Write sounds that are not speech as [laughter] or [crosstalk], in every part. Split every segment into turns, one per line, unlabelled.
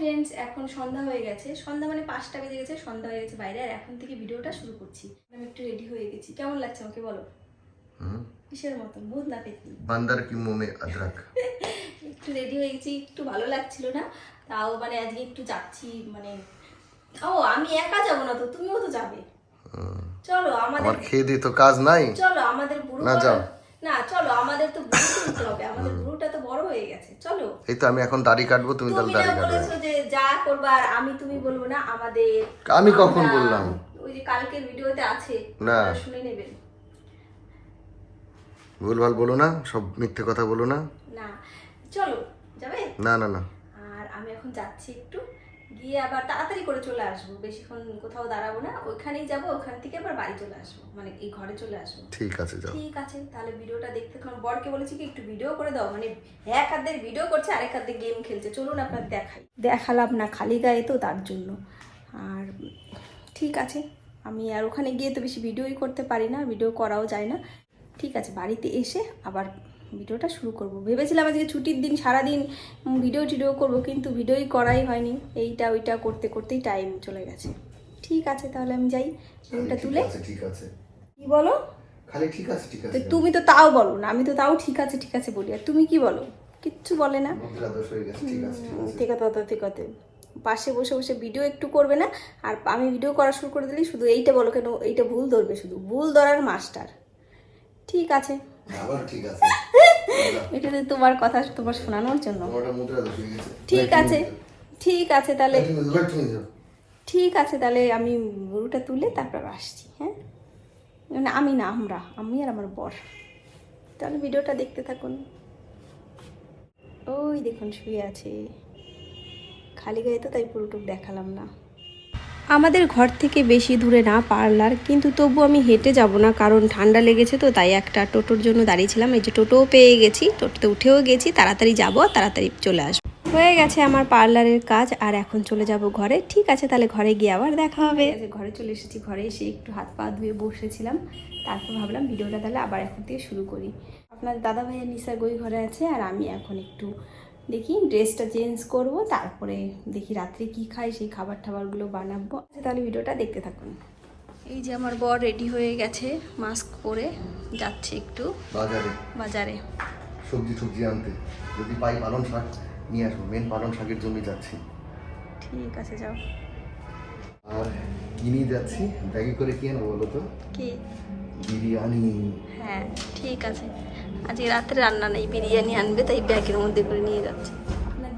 Friends এখন সন্ধ্যা হয়ে গেছে। সন্ধ্যা মানে পাঁচটা বেজে গেছে সন্ধ্যা হয়ে গেছে বাইরে আর এখন থেকে ভিডিওটা শুরু করছি। আমি একটু রেডি হয়ে গেছি। কেমন লাগছে আমাকে বলো? কিসের মতন ভূত না পেতনি
বান্দার কি মোমে আদ্রাক? [laughs]
একটু রেডি হয়ে গেছি একটু ভালো লাগছিল না। তাও মানে আজকে একটু যাচ্ছি মানে ও আমি একা যাব না তো তুমিও তো যাবে। চলো আমাদের
খেয়ে দিয়ে তো কাজ নাই।
চলো আমাদের বুড়ো
না যাও।
না চলো আমাদের তো বুড়ো তুলতে হবে আমাদের বুড়োটা তো বড় হয়ে গেছে চলো।
এই তো আমি এখন দাড়ি কাটবো তুমি তাহলে দাড়ি কাটবে।
বলেছ যে যা করবা আর আমি তুমি বলব না আমাদের
আমি কখন বললাম?
ওই যে কালকের ভিডিওতে আছে
না।
শুনে নেবেন
ভুলভাল বলো না সব মিথ্যে কথা বলো না।
না চলো যাবে?
না না না।
আর আমি এখন যাচ্ছি একটু। গিয়ে আবার তাড়াতাড়ি করে চলে আসব। বেশিক্ষণ কোথাও দাঁড়াবো না। ওইখানেই যাব ওখান থেকে আবার বাড়ি চলে আসব। মানে এই ঘরে চলে আসব।
ঠিক আছে যাও।
ঠিক আছে তাহলে ভিডিওটা দেখতে তোমার বরকে বলেছি কি একটু ভিডিও করে দাও। মানে এক হাত দিয়ে ভিডিও করছে আরেক হাত দিয়ে গেম খেলছে। চলুন আপনার দেখাই। দেখালাম না খালি গায়ে তো তার জন্য। আর ঠিক আছে আমি আর ওখানে গিয়ে তো বেশি ভিডিওই করতে পারি না ভিডিও করাও যায় না। ঠিক আছে বাড়িতে এসে আবার ভিডিওটা শুরু করব। ভেবেছিলাম আজকে ছুটির দিন সারাদিন ভিডিও টিডিও করব কিন্তু ভিডিওই করাই হয়নি। এইটা ওইটা করতে করতেই টাইম চলে গেছে। ঠিক আছে তাহলে আমি যাই। ভিডিওটা তুলে।
ঠিক আছে।
কি বলো?
খালি ঠিক আছে ঠিক আছে।
তুমি তো তাও বলো না আমি তো তাও ঠিক আছে ঠিক আছে বলি। আর তুমি কি বলো? কিচ্ছু বলে না।
ঠিক আছে ঠিক আছে।
ঠিক আছে পাশে বসে বসে ভিডিও একটু করবে না আর আমি ভিডিও করা শুরু করে দিলেই শুধু এইটা বলো কেন এইটা ভুল ধরবে শুধু। ভুল ধরার মাস্টার। ঠিক আছে।
আবার ঠিক আছে। [laughs]
এটা তো তোমার কথা তোমার শোনানোর জন্য। ঠিক আছে ঠিক আছে তাহলে। ঠিক আছে তাহলে আমি গরুটা তুলে তারপর আসছি হ্যাঁ? মানে আমি না আমরা আমি আর আমার বর। তাহলে ভিডিওটা দেখতে থাকুন। ওই দেখুন শুয়ে আছে। খালি গায়ে তো তাই পুরোটুক দেখালাম না। আমাদের ঘর থেকে বেশি দূরে না পার্লার, কিন্তু তবু আমি হেঁটে যাব না, কারণ ঠান্ডা লেগেছে তো, তাই একটা টোটোর জন্য দাঁড়িয়েছিলাম। এই যে টোটোও পেয়ে গেছি, টোটোতে উঠেও গেছি, তাড়াতাড়ি যাব, তাড়াতাড়ি চলে আসব। হয়ে গেছে আমার পার্লারের কাজ, আর এখন চলে যাব ঘরে। ঠিক আছে, তাহলে ঘরে গিয়ে আবার দেখা হবে। ঘরে চলে এসেছি, ঘরে এসে একটু হাত পা ধুয়ে বসেছিলাম। তারপর ভাবলাম ভিডিওটা তাহলে আবার এখন থেকে শুরু করি। আপনার দাদা ভাইয়ের নিশা গই ঘরে আছে, আর আমি এখন একটু দেখি ড্রেসটা চেঞ্জ করব তারপরে দেখি রাত্রে কি খাই সেই খাবার টাবারগুলো বানাবো। আচ্ছা, তাহলে ভিডিওটা দেখতে থাকুন। এই যে আমার বর রেডি হয়ে গেছে মাস্ক পরে যাচ্ছে একটু
বাজারে।
বাজারে।
সবজি সবজি আনতে। যদি পাই পালং শাক নিয়ে আসব মেন পালং শাকের জন্য যাচ্ছি।
ঠিক আছে যাও।
আর কিনে যাচ্ছি? ব্যাগে করে কি আনব বলো তো?
কি?
বিরিয়ানি।
হ্যাঁ ঠিক আছে। আজকে রাত্রে রান্না নেই, বিরিয়ানি আনবে, তাই ব্যাগের মধ্যে করে নিয়ে যাচ্ছে।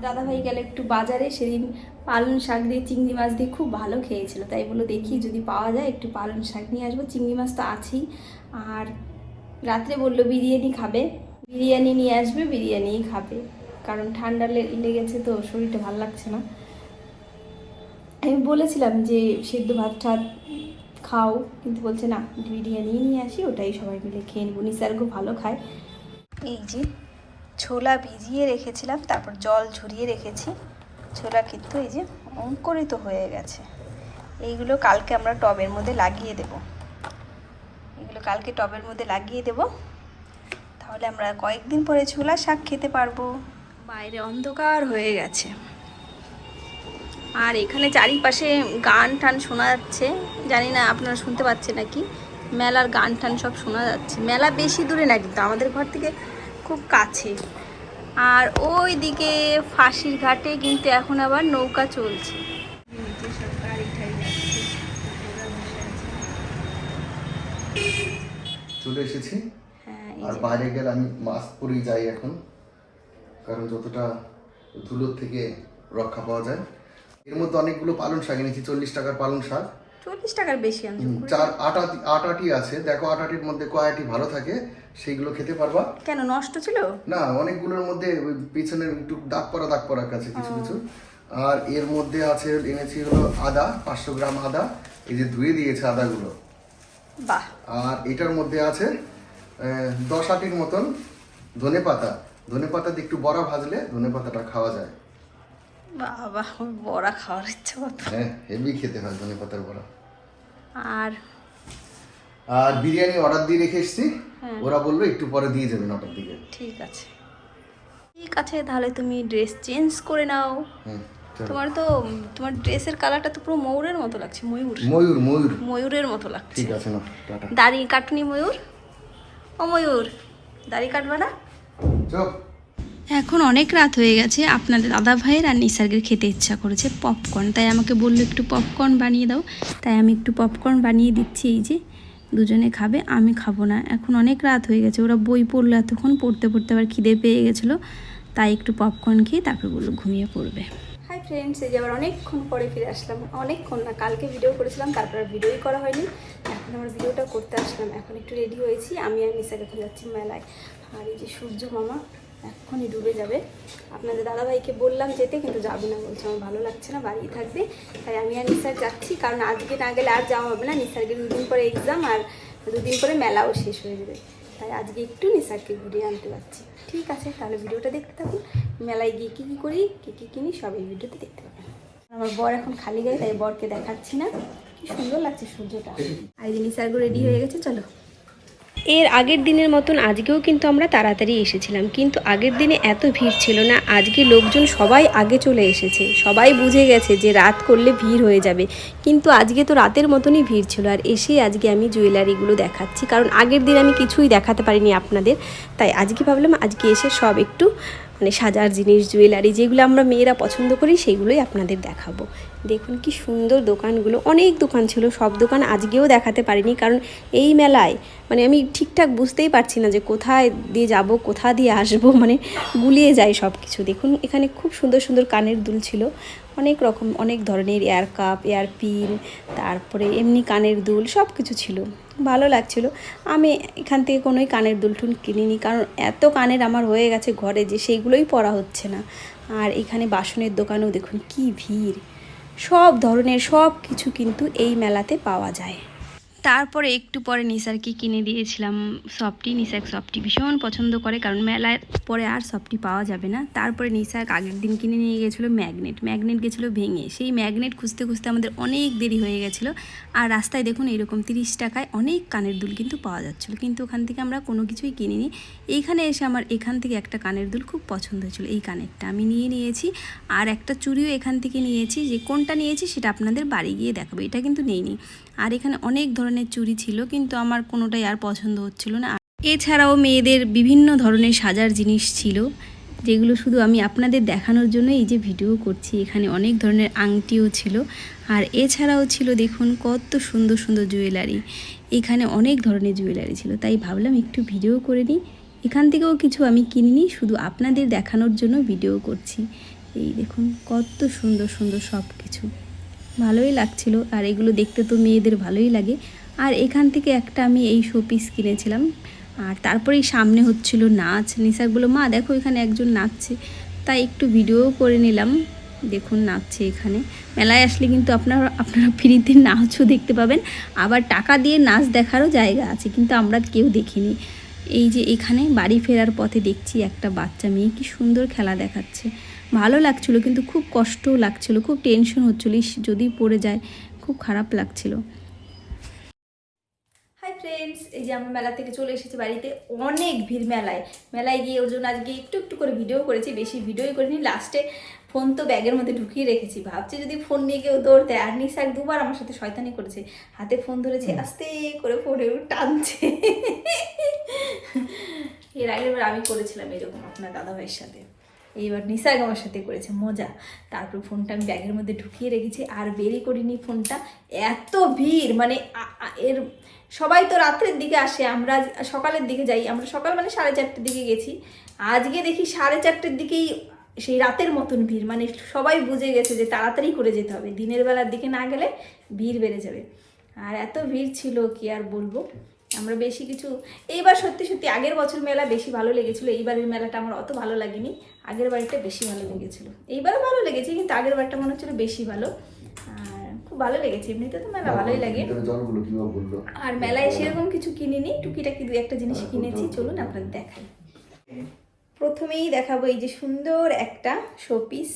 দাদাভাই গেল একটু বাজারে, সেদিন পালং শাক দিয়ে চিংড়ি মাছ দিয়ে খুব ভালো খেয়েছিল, তাই বলো দেখি যদি পাওয়া যায় একটু পালং শাক নিয়ে আসব, চিংড়ি মাছ তো আছেই। আর রাত্রে বলল বিরিয়ানি খাবে, বিরিয়ানি নিয়ে আসবে, বিরিয়ানিই খাবে, কারণ ঠান্ডা লেগেছে তো, শরীরটা ভালো লাগছে না। আমি বলেছিলাম যে সেদ্ধ ভাত ঠাত খাও। কিন্তু বলছে, না বিরিয়ানি নিয়ে আসি, ওটাই সবাই মিলে খেয়ে নেব। খুব ভালো খায়। এই যে, ছোলা ভিজিয়ে রেখেছিলাম, তারপর জল ঝরিয়ে রেখেছি। ছোলা কিন্তু এই যে অঙ্কুরিত হয়ে গেছে। এইগুলো কালকে আমরা টবের মধ্যে লাগিয়ে দেব। এগুলো কালকে টবের মধ্যে লাগিয়ে দেব। তাহলে আমরা কয়েকদিন পরে ছোলা শাক খেতে পারব। বাইরে অন্ধকার হয়ে গেছে। আর এখানে চারিপাশে গান টান শোনা যাচ্ছে। জানি না আপনারা শুনতে পাচ্ছেন নাকি? মেলার গান টান সব শোনা যাচ্ছে। মেলা বেশি দূরে না কিন্তু আমাদের ঘর থেকে খুব কাছে। আর ওই দিকে ফাঁসির ঘাটে কিন্তু এখন আবার নৌকা চলছে।
চলে এসেছি।
হ্যাঁ
আর বাইরে গেলে আমি মাস্ক পরেই যাই এখন। কারণ যতটা ধুলোর থেকে রক্ষা পাওয়া যায় এর মধ্যে অনেকগুলো পালং শাক এনেছি চল্লিশ টাকার পালং শাক।
চল্লিশ টাকার বেশি আনছো?
চার আটা আট আটি আছে। দেখো আট আটির মধ্যে কয়টি ভালো থাকে সেইগুলো খেতে পারবা।
কেন নষ্ট ছিল?
না অনেকগুলোর মধ্যে ওই পিছনের একটু দাগ পরা দাগ পরা কাছে কিছু কিছু। আর এর মধ্যে আছে এনেছি হলো আদা পাঁচশো গ্রাম আদা। এই যে ধুয়ে দিয়েছে আদাগুলো।
বাহ।
আর এটার মধ্যে আছে দশ আটির মতন ধনে পাতা ধনে পাতা দিয়ে একটু বড়া ভাজলে ধনে পাতাটা খাওয়া যায়।
বাহ আমার বড়া খাওয়ার ইচ্ছে কত
হ্যাঁ হেভি খেতে হয় ধনে পাতার বড়া।
আর?
আর বিরিয়ানি অর্ডার দিয়ে রেখে এসেছি।
হ্যাঁ।
ওরা বলল একটু পরে দিয়ে যাবে নটার দিকে।
ঠিক আছে। ঠিক আছে তাহলে তুমি ড্রেস চেঞ্জ করে নাও। তোমার তো তোমার ড্রেসের কালারটা তো পুরো ময়ূরের মতো লাগছে ময়ূর।
ময়ূর ময়ূর।
ময়ূরের মতো লাগছে।
ঠিক আছে না
দাড়ি কাটুনি ময়ূর? ও ময়ূর দাড়ি কাটবা না?
চুপ
এখন অনেক রাত হয়ে গেছে, আপনাদের দাদা ভাইয়ের আর নিসার্গের খেতে ইচ্ছা করেছে পপকর্ন তাই আমাকে বলল, একটু পপকর্ন বানিয়ে দাও। তাই আমি একটু পপকর্ন বানিয়ে দিচ্ছি, এই যে দুজনে খাবে, আমি খাব না। এখন অনেক রাত হয়ে গেছে, ওরা বই পড়ল এতক্ষণ, পড়তে পড়তে আবার খিদে পেয়ে গেছিল। তাই একটু পপকর্ন খেয়ে তারপর বলল ঘুমিয়ে পড়বে। হাই ফ্রেন্ডস এই যে আবার অনেকক্ষণ পরে ফিরে আসলাম। অনেকক্ষণ না, কালকে ভিডিও করেছিলাম, তারপর আর ভিডিওই করা হয়নি। এখন আমার ভিডিওটা করতে আসলাম। এখন একটু রেডি হয়েছি, আমি আর এখন যাচ্ছি মেলায়। আর এই যে সূর্য মামা এক্ষুনি ডুবে যাবে। আপনাদের দাদাভাইকে বললাম যেতে, কিন্তু যাবে না বলছে। আমার ভালো লাগছে না বাড়ি থাকবে। তাই আমি আর নিসার যাচ্ছি, কারণ আজকে না গেলে আর যাওয়া হবে না। নিসার্গের দুদিন পরে এক্সাম আর দুদিন পরে মেলাও শেষ হয়ে যাবে। তাই আজকে একটু নিসারকে ঘুরিয়ে আনতে পারছি ঠিক আছে, তাহলে ভিডিওটা দেখতে থাকুন। মেলায় গিয়ে কী কী করি, কী কী কিনি, সব এই ভিডিওতে দেখতে পাবেন। আমার বর এখন খালি গায়ে, তাই বরকে দেখাচ্ছি না। কি সুন্দর লাগছে সূর্যটা। আর যে রেডি হয়ে গেছে, চলো।
এর আগের দিনের মতন আজকেও কিন্তু আমরা তাড়াতাড়ি এসেছিলাম। কিন্তু আগের দিনে এত ভিড় ছিল না, আজকে লোকজন সবাই আগে চলে এসেছে। সবাই বুঝে গেছে যে রাত করলে ভিড় হয়ে যাবে। কিন্তু আজকে তো রাতের মতনই ভিড় ছিল আর এসেই আজকে আমি জুয়েলারিগুলো দেখাচ্ছি। কারণ আগের দিন আমি কিছুই দেখাতে পারিনি আপনাদের। তাই আজকে ভাবলাম আজকে এসে সব একটু মানে সাজার জিনিস জুয়েলারি যেগুলো আমরা মেয়েরা পছন্দ করি সেগুলোই আপনাদের দেখাবো। দেখুন কি সুন্দর দোকানগুলো। অনেক দোকান ছিল, সব দোকান আজকেও দেখাতে পারিনি কারণ এই মেলায় মানে আমি ঠিকঠাক বুঝতেই পারছি না যে কোথায় দিয়ে যাব কোথা দিয়ে আসব মানে গুলিয়ে যায় সব কিছু দেখুন, এখানে খুব সুন্দর সুন্দর কানের দুল ছিল। অনেক রকম, অনেক ধরনের এয়ার কাপ এয়ার পিন তারপরে এমনি কানের দুল সব কিছু ছিল। ভালো লাগছিল। আমি এখান থেকে কোনোই কানের দুলটুন কিনিনি, কারণ এত কানের আমার হয়ে গেছে ঘরে যে সেইগুলোই পরা হচ্ছে না। আর এখানে বাসনের দোকানেও দেখুন কি ভিড়। সব ধরনের সব কিছু কিন্তু এই মেলাতে পাওয়া যায়। তারপরে একটু পরে নিসারকে কিনে দিয়েছিলাম সফটি। নিসাক সফটি ভীষণ পছন্দ করে, কারণ মেলার পরে আর সফটি পাওয়া যাবে না। তারপরে নিসাক আগের দিন কিনে নিয়ে গেছিল ম্যাগনেট। ম্যাগনেট গেছিল ভেঙে। সেই ম্যাগনেট খুঁজতে খুঁজতে আমাদের অনেক দেরি হয়ে গেছিল। আর রাস্তায় দেখুন এরকম তিরিশ টাকায় অনেক কানের দুল কিন্তু পাওয়া যাচ্ছিল। কিন্তু ওখান থেকে আমরা কোনো কিছুই কিনিনি। এইখানে এসে আমার এখান থেকে একটা কানের দুল খুব পছন্দ হয়েছিল, এই কানেরটা। আমি নিয়ে নিয়েছি, আর একটা চুড়িও এখান থেকে নিয়েছি। যে কোনটা নিয়েছি সেটা আপনাদের বাড়ি গিয়ে দেখাবো। এটা কিন্তু নেইনি। আর এখানে অনেক ধরনের চুড়ি ছিল, কিন্তু আমার কোনোটাই আর পছন্দ হচ্ছিল না। এছাড়াও মেয়েদের বিভিন্ন ধরনের সাজার জিনিস ছিল, যেগুলো শুধু আমি আপনাদের দেখানোর জন্য এই যে ভিডিও করছি, এখানে অনেক ধরনের আংটিও ছিল। আর এছাড়াও ছিল, দেখুন, কত সুন্দর সুন্দর জুয়েলারি। এখানে অনেক ধরনের জুয়েলারি ছিল, তাই ভাবলাম একটু ভিডিও করে নিই। এখান থেকেও কিছু আমি কিনিনি, শুধু আপনাদের দেখানোর জন্য ভিডিও করছি। এই দেখুন, কত সুন্দর সুন্দর সব কিছু ভালোই লাগছিল, আর এগুলো দেখতে তো মেয়েদের ভালোই লাগে। আর এখান থেকে একটা আমি এই শোপিস কিনেছিলাম, আর তারপরেই সামনে হচ্ছিল নাচ। নিসারগুলো মা, দেখো এখানে একজন নাচছে। তাই একটু ভিডিও করে নিলাম, দেখুন নাচছে এখানে। মেলায় আসলে কিন্তু আপনারা আপনারা ফ্রিতে নাচও দেখতে পাবেন, আবার টাকা দিয়ে নাচ দেখারও জায়গা আছে, কিন্তু আমরা কেউ দেখিনি। এই যে এখানে বাড়ি ফেরার পথে দেখছি একটা বাচ্চা মেয়ে, কি সুন্দর খেলা দেখাচ্ছে। ভালো লাগছিল কিন্তু খুব কষ্টও লাগছিল খুব টেনশন হচ্ছিল যদি পড়ে যায় খুব খারাপ লাগছিল।
হাই ফ্রেন্ডস এই যে আমরা মেলা থেকে চলে এসেছি বাড়িতে অনেক ভিড় মেলায়। মেলায় গিয়ে ওর জন্য আজকে একটু একটু করে ভিডিও করেছি বেশি ভিডিওই করিনি লাস্টে ফোন তো ব্যাগের মধ্যে ঢুকিয়ে রেখেছি। ভাবছি যদি ফোন নিয়ে কেউ দৌড়তে আর নিশাক দুবার আমার সাথে শয়তানি করেছে। হাতে ফোন ধরেছে আস্তে করে ফোনে টানছে। এর আগের বার আমি করেছিলাম এরকম আপনার দাদাভাইয়ের সাথে। এইবার নিসাগ আমার সাথে করেছে মজা। তারপর ফোনটা আমি ব্যাগের মধ্যে ঢুকিয়ে রেখেছি, আর বেরি করিনি ফোনটা। এত ভিড় মানে এর সবাই তো রাত্রের দিকে আসে, আমরা সকালের দিকে যাই। আমরা সকাল মানে সাড়ে চারটের দিকে গেছি। আজকে দেখি সাড়ে চারটের দিকেই সেই রাতের মতন ভিড় মানে সবাই বুঝে গেছে যে তাড়াতাড়ি করে যেতে হবে। দিনের বেলার দিকে না গেলে ভিড় বেড়ে যাবে। আর এত ভিড় ছিল, কি আর বলব? আমরা বেশি কিছু, এইবার সত্যি সত্যি আগের বছর মেলা বেশি ভালো লেগেছিলো, এইবারের মেলাটা আমার অত ভালো লাগেনি। আগের বাড়িটা বেশি ভালো লেগেছিল। এইবারও ভালো লেগেছে কিন্তু আগের বারটা মনে হচ্ছিল বেশি ভালো। আর খুব ভালো লেগেছে এমনিতে তো মেলা ভালোই লাগে। আর মেলায় সেরকম কিছু কিনিনি টুকিটাকি দু একটা জিনিস কিনেছি চলুন আপনাদের দেখাই। প্রথমেই দেখাবো এই যে সুন্দর একটা শোপিস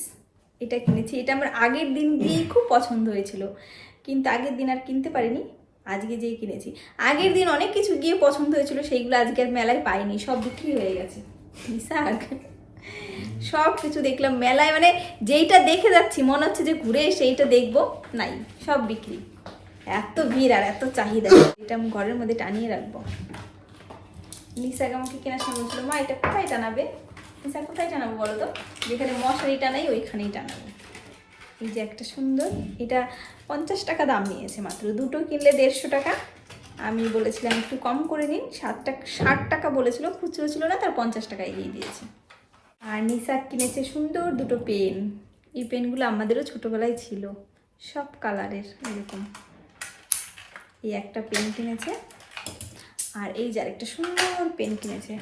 এটা কিনেছি। এটা আমার আগের দিন গিয়েই খুব পছন্দ হয়েছিল কিন্তু আগের দিন আর কিনতে পারিনি আজকে যেই কিনেছি। আগের দিন অনেক কিছু গিয়ে পছন্দ হয়েছিল সেইগুলো আজকে আর মেলায় পাইনি সব বিক্রি হয়ে গেছে। বিশাখ সব কিছু দেখলাম মেলায় মানে যেইটা দেখে যাচ্ছি, মনে হচ্ছে যে ঘুরে সেইটা দেখব। নাই, সব বিক্রি। এত ভিড় আর এত চাহিদা। এটা আমি ঘরের মধ্যে টানিয়ে রাখব। নিশাকে আমাকে কেনার সময় বলছিল, মা, এটা কোথায় টানাবে? নিশা কোথায় টানাবো বলো তো? যেখানে মশারি টানাই, ওইখানেই টানাবো। এই যে একটা সুন্দর, এটা পঞ্চাশ টাকা দাম নিয়েছে মাত্র। দুটো কিনলে দেড়শো টাকা। আমি বলেছিলাম, একটু কম করে নিন। টাকা ষাট টাকা বলেছিল, খুচরো ছিল না, তার পঞ্চাশ টাকায় এগিয়ে দিয়েছে। আর নিশাক কিনেছে সুন্দর দুটো পেন। এই পেনগুলো আমাদেরও ছোটোবেলায় ছিল। সব কালারের এরকম। এই একটা পেন কিনেছে। আর এই যে আরেকটা সুন্দর পেন কিনেছে।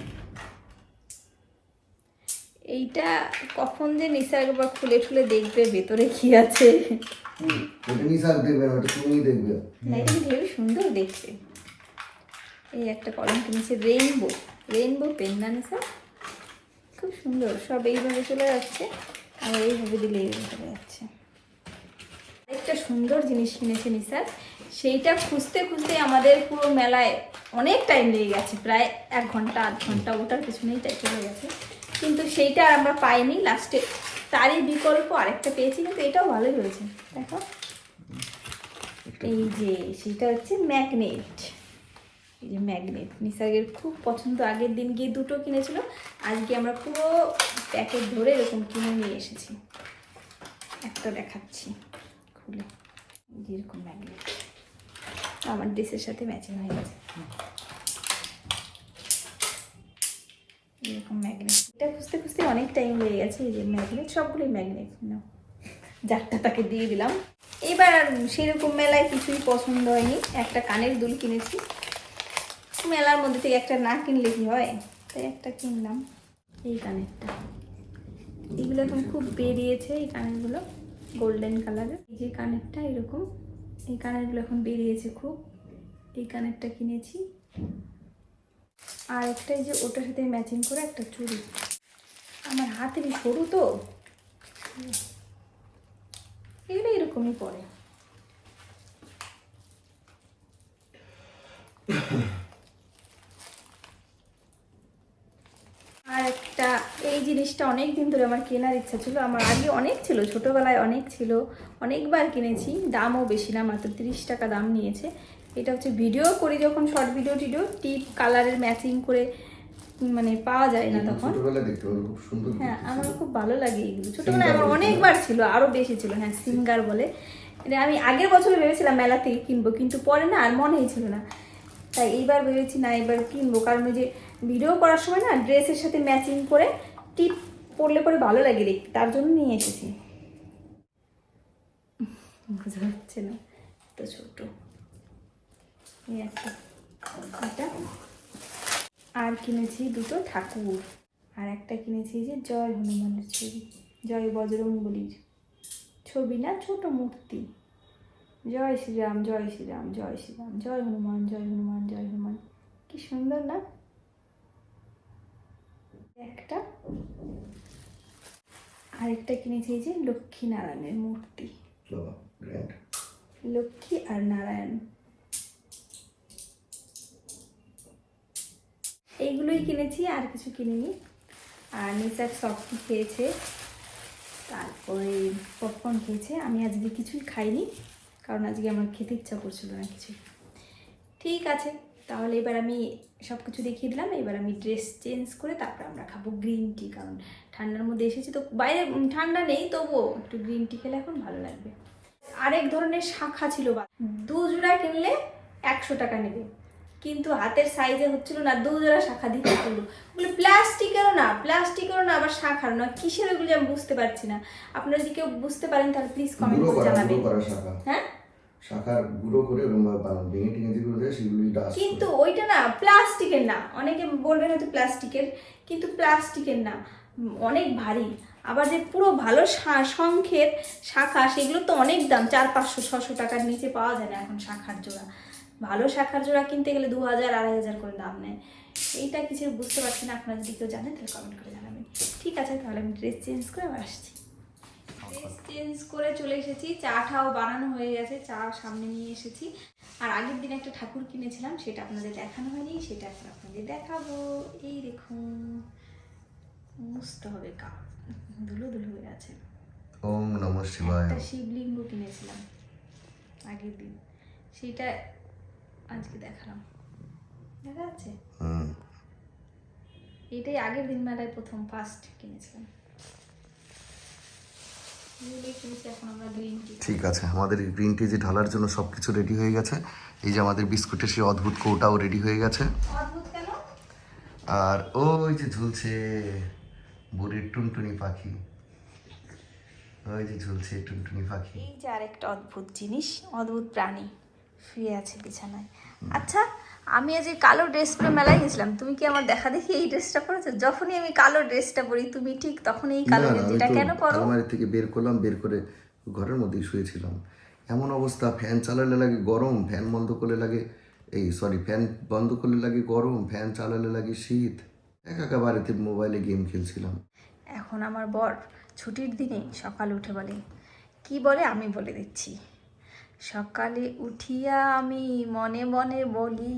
এইটা কখন যে নিশা একবার খুলে ঠুলে দেখবে ভেতরে কি আছে।
নিশাক দেখবে না তুমি
সুন্দর দেখতে। এই একটা কলম কিনেছে রেইনবো। রেইনবো পেন না নিশা খুব সুন্দর সব এইভাবে চলে যাচ্ছে আর এইভাবে দিলে এইভাবে চলে যাচ্ছে। একটা সুন্দর জিনিস কিনেছে নিশার সেইটা খুঁজতে খুঁজতে আমাদের পুরো মেলায় অনেক টাইম লেগে গেছে প্রায় এক ঘণ্টা আধ ঘণ্টা ওটার পিছনেই টাই চলে গেছে। কিন্তু সেইটা আর আমরা পাইনি লাস্টে তারই বিকল্প আরেকটা পেয়েছি কিন্তু এটাও ভালোই হয়েছে। দেখো। এই যে সেটা হচ্ছে ম্যাগনেট। এই যে ম্যাগনেট। নিসার্গের খুব পছন্দ। আগের দিন গিয়ে দুটো কিনেছিল। আজকে আমরা পুরো প্যাকেট ধরে এরকম কিনে নিয়ে এসেছি। একটা দেখাচ্ছি খুলে। এই যে এরকম ম্যাগনেট। আমার ড্রেসের সাথে ম্যাচিং হয়ে গেছে। এরকম ম্যাগনেট। এটা খুঁজতে খুঁজতে অনেক টাইম লেগে গেছে। এই যে ম্যাগনেট, সবগুলোই ম্যাগনেট। নাও। যারটা তাকে দিয়ে দিলাম। এবার সেরকম মেলায় কিছুই পছন্দ হয়নি। একটা কানের দুল কিনেছি। মেলার মধ্যে থেকে একটা না কিনলে কি হয়? তাই একটা কিনলাম। এই কানেরটা। এগুলো এখন খুব বেরিয়েছে এই কানেরগুলো গোল্ডেন কালারের এই যে কানেরটা এরকম, এই কানেরগুলো এখন বেরিয়েছে খুব। এই কানেরটা কিনেছি। আর একটা যে ওটার সাথে ম্যাচিং করে একটা চুড়ি। আমার হাতেরই সরু তো। এগুলো এরকমই পড়ে আর একটা এই জিনিসটা অনেক দিন ধরে আমার কেনার ইচ্ছা ছিল। আমার আগে অনেক ছিল ছোটোবেলায় অনেক ছিল। অনেকবার কিনেছি দামও বেশি না মাত্র তিরিশ টাকা দাম নিয়েছে। এটা হচ্ছে ভিডিও করি যখন শর্ট ভিডিও টিডিও টিপ কালারের ম্যাচিং করে মানে পাওয়া যায় না তখন। হ্যাঁ আমার খুব ভালো লাগে এগুলো। ছোটোবেলায় আমার অনেকবার ছিল আরও বেশি ছিল হ্যাঁ সিঙ্গার বলে। এটা আমি আগের বছর ভেবেছিলাম মেলা থেকে কিনবো কিন্তু পরে না আর মনেই ছিল না। তাই এইবার ভেবেছি না এবার কিনবো। কারণ ওই যে ভিডিও করার সময় না ড্রেসের সাথে ম্যাচিং করে টিপ পড়লে পরে ভালো লাগে দেখতে তার জন্য নিয়ে এসেছি। বোঝা যাচ্ছে না তো ছোট। এই একটা, এটা। আর কিনেছি দুটো ঠাকুর। আর একটা কিনেছি যে জয় হনুমানের ছবি, জয় বজরঙ্গলির ছবি না, ছোট মূর্তি। জয় শ্রীরাম জয় শ্রীরাম জয় শ্রীরাম, জয় হনুমান জয় হনুমান জয় হনুমান। কি সুন্দর না? একটা। আরেকটা কিনেছি এই যে লক্ষ্মী নারায়ণের মূর্তি লক্ষ্মী আর নারায়ণ। এইগুলোই কিনেছি আর কিছু কিনিনি। আর নিচার সফটি খেয়েছে তারপরে পপকর্ন খেয়েছে। আমি আজকে কিছুই খাইনি কারণ আজকে আমার খেতে ইচ্ছা করছিল না কিছু ঠিক আছে। তাহলে এবার আমি সব কিছু দেখিয়ে দিলাম এবার আমি ড্রেস চেঞ্জ করে তারপর আমরা খাব গ্রিন টি কারণ ঠান্ডার মধ্যে এসেছি তো বাইরে ঠান্ডা নেই তবুও একটু গ্রিন টি খেলে এখন ভালো লাগবে। আরেক ধরনের শাখা ছিল বা দু জোড়া কিনলে একশো টাকা নেবে। কিন্তু হাতের সাইজে হচ্ছিল না দু জোড়া শাখা দিতে হলো। ওগুলো প্লাস্টিকেরও না প্লাস্টিকেরও না আবার শাখার না কিসের ওগুলো আমি বুঝতে পারছি না। আপনারা যদি কেউ বুঝতে পারেন তাহলে প্লিজ কমেন্ট করে জানাবেন। হ্যাঁ?
শাখার গুঁড়ো করে এরকম ভাবে বানানো ভেঙে টেঙে যেগুলো দেয় সেগুলি ডাস্ট
কিন্তু ওইটা না, প্লাস্টিকের না। অনেকে বলবেন হয়তো প্লাস্টিকের, কিন্তু প্লাস্টিকের না। অনেক ভারী। আবার যে পুরো ভালো শঙ্খের শাখা, সেগুলো তো অনেক দাম। চার, পাঁচশো, ছশো টাকার নিচে পাওয়া যায় না এখন শাখার জোড়া। ভালো শাখার জোড়া কিনতে গেলে দু হাজার, আড়াই হাজার করে দাম নেয়। এইটা কিছু বুঝতে পারছি না, আপনারা যদি কেউ জানেন তাহলে কমেন্ট করে জানাবেন। ঠিক আছে, তাহলে আমি ড্রেস চেঞ্জ করে আবার আসছি। ড্রেস চেঞ্জ করে চলে এসেছি। চাটাও বানানো হয়ে গেছে চা সামনে নিয়ে এসেছি। আর আগের দিন একটা ঠাকুর কিনেছিলাম সেটা আপনাদের দেখানো হয়নি সেটা এখন আপনাদের দেখাবো। এই দেখুন মুছতে হবে কা ধুলো ধুলো হয়ে আছে।
ওম নম শিবায়।
একটা শিবলিঙ্গ কিনেছিলাম আগের দিন। সেটা আজকে দেখালাম। দেখা যাচ্ছে?
হুম।
এটাই আগের দিন মেলায় প্রথম ফার্স্ট কিনেছিলাম এগুলোই কিনেছি এখন আমরা গ্রিন টি
ঠিক আছে আমাদের গ্রিন টি যে ঢালার জন্য সব কিছু রেডি হয়ে গেছে এই যে আমাদের বিস্কুটের সেই অদ্ভুত কৌটাও রেডি হয়ে গেছে। আর ওই যে ঝুলছে বুড়ির টুনটুনি পাখি। ওই যে ঝুলছে টুনটুনি পাখি।
এই যে আরেকটা অদ্ভুত জিনিস অদ্ভুত প্রাণী শুয়ে আছে বিছানায়। আচ্ছা আমি আজ এই কালো ড্রেস পরে মেলায় গেছিলাম। তুমি কি আমার দেখা দেখি এই ড্রেসটা পরেছো? যখনই আমি কালো ড্রেসটা পরি তুমি ঠিক তখন এই কালো গেঞ্জিটা কেন পরো?
আলমারি থেকে বের করলাম বের করে ঘরের মধ্যেই শুয়েছিলাম। এমন অবস্থা ফ্যান চালালে লাগে গরম ফ্যান বন্ধ করলে লাগে এই সরি ফ্যান বন্ধ করলে লাগে গরম ফ্যান চালালে লাগে শীত। একা একা বাড়িতে মোবাইলে গেম খেলছিলাম।
এখন আমার বর ছুটির দিনে সকাল উঠে বলে কি বলে? আমি বলে দিচ্ছি। সকালে উঠিয়া আমি মনে মনে বলি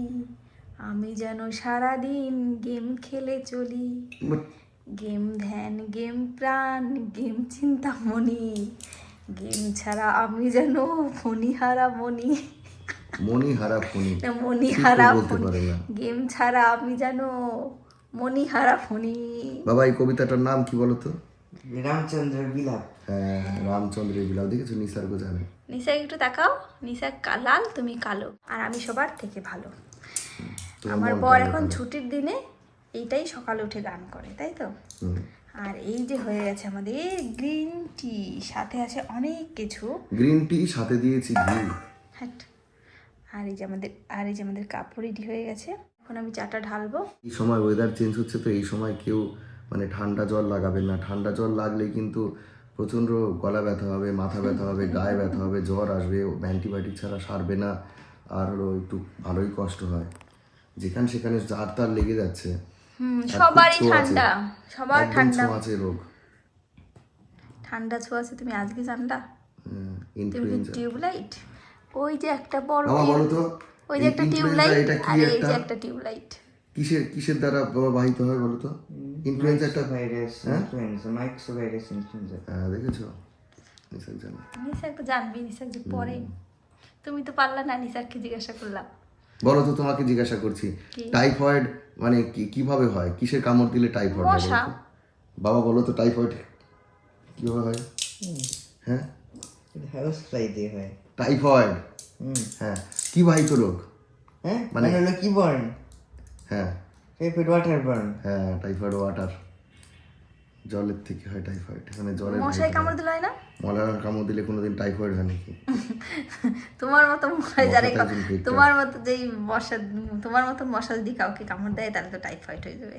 আমি যেন সারাদিন গেম খেলে চলি। গেম ধ্যান গেম প্রাণ গেম চিন্তামণি। গেম ছাড়া আমি যেন ফণিহারা মণি।
মনি হারা ফোনি
না, মণিহারা ফণি
পারে
গেম ছাড়া আমি যেন মণিহারা ফণি
বাবা এই কবিতাটার নাম কি বলতো
রামচন্দ্রের বিলাপ।
রামচন্দ্রের বিলাপ দেখেছ? নিসার্গ জানে
নিশা একটু তাকাও। নিশা কা- লাল তুমি কালো। আর আমি সবার থেকে ভালো। আমার বর এখন ছুটির দিনে এইটাই সকালে উঠে গান করে তাই তো? আর এই যে হয়ে গেছে আমাদের গ্রিন টি সাথে আছে অনেক কিছু।
গ্রিন টি সাথে দিয়েছি ঘি।
হ্যাট। আর এই যে আমাদের আর এই যে আমাদের কাপড় রেডি হয়ে গেছে। এখন আমি চাটা ঢালবো।
এই সময় ওয়েদার চেঞ্জ হচ্ছে তো এই সময় কেউ মানে ঠান্ডা জল লাগাবেন না। ঠান্ডা জল লাগলে কিন্তু প্রচণ্ড গলা ব্যথা হবে মাথা ব্যথা হবে [laughs] গায়ে ব্যথা হবে জ্বর আসবে অ্যান্টিবায়োটিক ছাড়া সারবে না। আর হলো একটু ভালোই কষ্ট হয়। যেখানে সেখানে যার তার লেগে যাচ্ছে।
সবারই ঠান্ডা সবার ঠান্ডা।
ছোঁয়াচে রোগ।
ঠান্ডা ছোঁয়া আছে তুমি আজকে জানলা?
Influenza
tubelight? ওই যে একটা বড়
তো
ওই যে একটা টিউবলাইট আর এই যে একটা টিউবলাইট।
কিসের কিসের দ্বারা বাহিত হয় বলো তো? ইনফ্লুয়েঞ্জা একটা
ভাইরাস
হ্যাঁ?
ইনফ্লুয়েঞ্জা মাইক্রো ভাইরাস ইনফ্লুয়েঞ্জা
হ্যাঁ দেখেছ? নিশ্চয় জানো।
নিশাক তো জানবি নিশাক যে পরে। তুমি তো পারলা না নিশাককে জিজ্ঞাসা করলাম।
বলো তো তোমাকে জিজ্ঞাসা করছি। টাইফয়েড মানে কি- কীভাবে হয়? কিসের কামড় দিলে টাইফয়েড হয়? বাবা বলো তো টাইফয়েড কীভাবে হয়? হ্যাঁ?
হাউস ফ্লাই দিয়ে হয়।
টাইফয়েড?
হুম।
হ্যাঁ। কি বাহিত রোগ?
হ্যাঁ?
মানে-
মানে হলো কি বর্ন
হ্যাঁ।
টাইফয়েড ওয়াটার বর্ন
হ্যাঁ টাইফয়েড ওয়াটার জলের থেকে হয় টাইফয়েড মানে জলের
মশাই কামড় দিল হয় না?
কামড় দিলে কোনোদিন টাইফয়েড হয় নাকি? [laughs]
তোমার মতো মশাই যারে। তোমার মতো যেই মশা তোমার মতো মশা যদি কাউকে কামড় দেয় তাহলে তো টাইফয়েড হয়ে যাবে।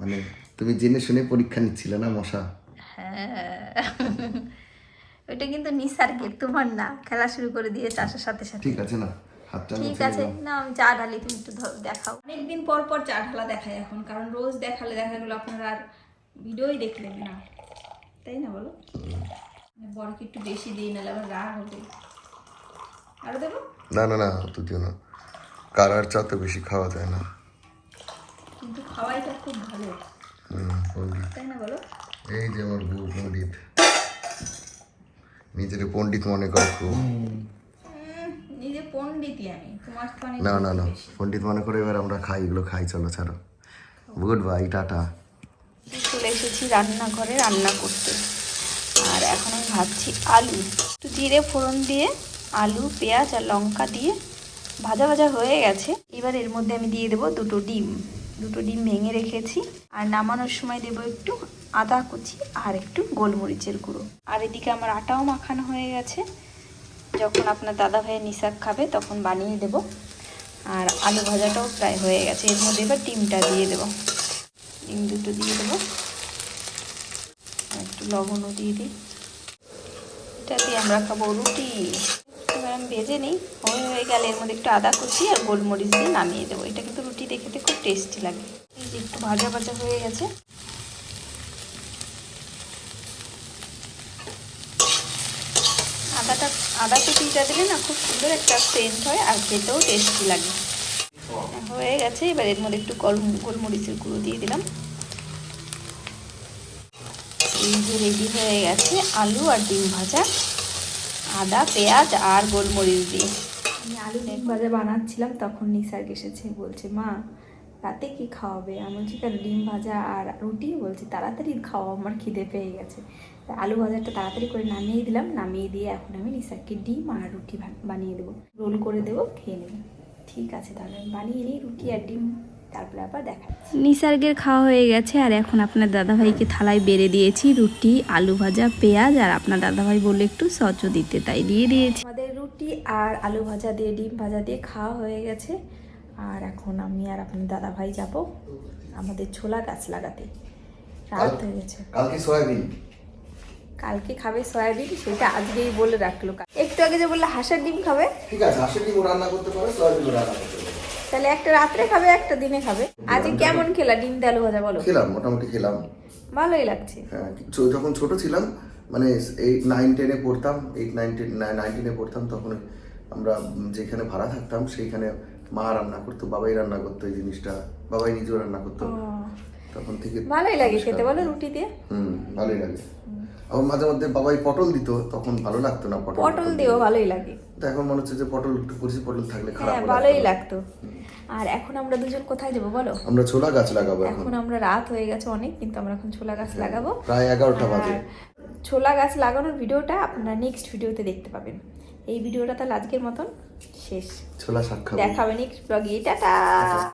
মানে তুমি জেনে শুনে পরীক্ষা নিচ্ছিলে না মশা?
হ্যাঁ। [laughs] ওইটা কিন্তু নিসার্গের তোমার না। খেলা শুরু করে দিয়ে চাষের সাথে সাথে।
ঠিক আছে না।
ঠিক আছে না আমি চা ঢালি তুমি একটু দেখাও। অনেকদিন পর পর চা ঢালা দেখাই এখন কারণ রোজ দেখালে দেখা গেলো আপনারা আর ভিডিওই দেখলেন না। তাই না বলো? মানে বড়কে একটু বেশি দিই নাহলে আবার রাগ হবে। আরও দেবো?
না না না অত দিও না। কারার চা তো বেশি খাওয়া যায় না।
কিন্তু খাওয়াইটা খুব ভালো।
হুম, পণ্ডিত।
তাই না বলো?
এই যে আমার বউ পণ্ডিত। নিজের পণ্ডিত মনে করো খুব।
নিজে পণ্ডিতই আমি তোমার তো অনেক
না না না। পণ্ডিত মনে করে এবার আমরা খাই এগুলো খাই চলো ছাড়ো। গুড বাই টাটা।
চলে এসেছি রান্নাঘরে রান্না করতে। আর এখন আমি ভাবছি আলু। একটু জিরে ফোড়ন দিয়ে আলু পেঁয়াজ আর লঙ্কা দিয়ে ভাজা ভাজা হয়ে গেছে। এবার এর মধ্যে আমি দিয়ে দেবো দুটো ডিম। দুটো ডিম ভেঙে রেখেছি। আর নামানোর সময় দেবো একটু আদা কুচি আর একটু গোলমরিচের গুঁড়ো। আর এদিকে আমার আটাও মাখানো হয়ে গেছে। যখন আপনার দাদা ভাইয়ের নিশাক খাবে, তখন বানিয়ে দেব। আর আলু ভাজাটাও প্রায় হয়ে গেছে। এর মধ্যে এবার ডিমটা দিয়ে দেবো। ডিম দুটো দিয়ে দেবো। একটু লবণও দিয়ে দিই। এটা দিয়ে আমরা খাব রুটি। এবার ভেজে নিই। হয়ে হয়ে গেলে এর মধ্যে একটু আদা কুচি আর গোলমরিচ দিয়ে নামিয়ে দেবো। এটা কিন্তু রুটি দিয়ে খেতে খুব টেস্টি লাগে। একটু ভাজা ভাজা হয়ে গেছে। আদাটা, আদা কুচিটা দিলে না খুব সুন্দর একটা সেন্ট হয় আর খেতেও টেস্টি লাগে। হয়ে গেছে, এবার এর মধ্যে একটু গল গোলমরিচের গুঁড়ো দিয়ে দিলাম। এই যে রেডি হয়ে গেছে আলু আর ডিম ভাজা, আদা, পেঁয়াজ আর গোলমরিচ দিয়ে। আমি আলু ডিম ভাজা বানাচ্ছিলাম, তখন নিসার্গ এসেছে, বলছে, মা, রাতে কি খাওয়াবে? আমি বলছি, কেন, ডিম ভাজা আর রুটি? বলছি, তাড়াতাড়ি খাওয়া আমার খিদে পেয়ে গেছে। আলু ভাজাটা তাড়াতাড়ি করে নামিয়ে দিলাম। নামিয়ে দিয়ে এখন আমি নিসারকে ডিম আর রুটি বানিয়ে দেবো। রোল করে দেবো খেয়ে নেবে। ঠিক আছে তাহলে আমি বানিয়ে নিই রুটি আর ডিম। তারপরে আবার দেখা নিসার্গের খাওয়া হয়ে গেছে আর এখন আপনার দাদাভাইকে থালায় বেড়ে দিয়েছি রুটি আলু ভাজা পেঁয়াজ আর আপনার দাদাভাই বললে একটু সচও দিতে তাই দিয়ে দিয়েছি। আমাদের রুটি আর আলু ভাজা দিয়ে ডিম ভাজা দিয়ে খাওয়া হয়ে গেছে। আর এখন আমি আর আপনার দাদাভাই যাব আমাদের ছোলা গাছ লাগাতে। রাত হয়ে গেছে।
কালকে সয়াবিন।
কালকে খাবে সয়াবিন সেটা আজকেই বলে রাখল। একটু আগে যে বললে হাঁসের ডিম খাবে?
ঠিক আছে হাঁসের ডিমও রান্না করতে পারো সয়াবিনও রান্না করতে পারো।
তাহলে একটা রাত্রে খাবে একটা দিনে খাবে। আজকে কেমন খেলা ডিম আলু ভাজা বলো?
খেলাম মোটামুটি খেলাম।
ভালোই লাগছে।
হ্যাঁ যখন ছোট ছিলাম মানে এইট নাইন টেনে পড়তাম এইট নাইন টেন নাইন টেনে পড়তাম তখন আমরা যেখানে ভাড়া থাকতাম সেইখানে মা রান্না করতো বাবাই রান্না করতো এই জিনিসটা বাবাই নিজেও রান্না করতো। তখন থেকে
ভালোই লাগে খেতে বলো রুটি দিয়ে।
হুম ভালোই লাগে। আবার মাঝে মধ্যে বাবাই পটল দিত তখন ভালো লাগতো না পটল
পটল দিয়েও ভালোই লাগে।
তো এখন মনে হচ্ছে যে পটল একটু কচি পটল থাকলে খারাপ
হ্যাঁ ভালোই লাগতো। আর এখন আমরা দুজন কোথায় যাব বলো?
আমরা ছোলা গাছ লাগাবো এখন।
আমরা রাত হয়ে গেছে অনেক কিন্তু আমরা এখন ছোলা গাছ লাগাবো।
প্রায় এগারোটা বাজে।
ছোলা গাছ লাগানোর ভিডিওটা আপনারা নেক্সট ভিডিওতে দেখতে পাবেন। এই ভিডিওটা তাহলে আজকের মতন শেষ।
ছোলা খাব
দেখাবে নেক্সট ব্লগে টাটা!